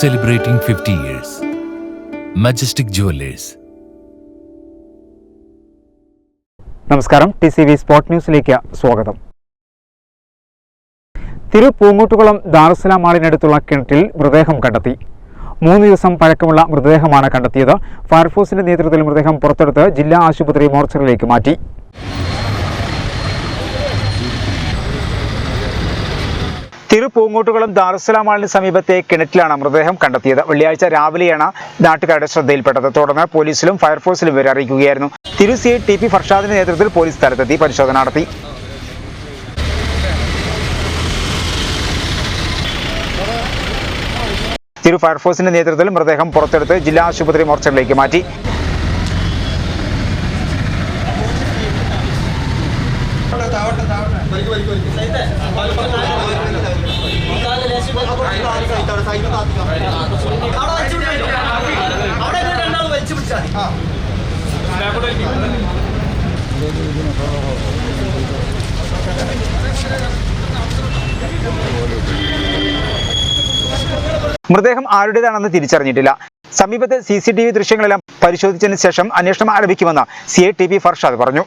celebrating 50 years. Majestic Jewelers. നമസ്കാരം. T C V spot ന്യൂസിലേക്ക് സ്വാഗതം. തിരു പൂങ്ങോട്ടുകുളം ദാറുസലാം മാളിനടുത്തുള്ള കിണറ്റിൽ മൃതദേഹം കണ്ടെത്തി. മൂന്ന് ദിവസം പഴക്കമുള്ള മൃതദേഹമാണ് കണ്ടെത്തിയത്. ഫയർഫോഴ്സിന്റെ നേതൃത്വത്തിൽ മൃതദേഹം പുറത്തെടുത്ത് ജില്ലാ ആശുപത്രി മോർച്ചറിയിലേക്ക് മാറ്റി. തിരു ദാറുസലാമാളിന് ദാറുസലാം മാളിന് സമീപത്തെ കിണറ്റിലാണ് മൃതദേഹം കണ്ടെത്തിയത്. വെള്ളിയാഴ്ച രാവിലെയാണ് നാട്ടുകാരുടെ ശ്രദ്ധയിൽപ്പെട്ടത്. തുടർന്ന് പോലീസിലും ഫയർഫോഴ്സിലും ഇവരെ അറിയിക്കുകയായിരുന്നു. തിരു സി ടി പി ഫർഷാദിന്റെ നേതൃത്വത്തിൽ പോലീസ് സ്ഥലത്തെത്തി പരിശോധന നടത്തി. തിരു ഫയർഫോഴ്സിന്റെ നേതൃത്വത്തിൽ മൃതദേഹം പുറത്തെടുത്ത് ജില്ലാ ആശുപത്രി മോർച്ചറിലേക്ക് മാറ്റി. അവിടെ രണ്ടാൾ വലിച്ചു പിടിച്ചാൽ മൃതദേഹം ആരുടേതാണെന്ന് തിരിച്ചറിഞ്ഞിട്ടില്ല. സമീപത്തെ സി സി ടി വി ദൃശ്യങ്ങളെല്ലാം പരിശോധിച്ചതിന് ശേഷം അന്വേഷണം ആരംഭിക്കുമെന്ന് C I T P Farshad പറഞ്ഞു.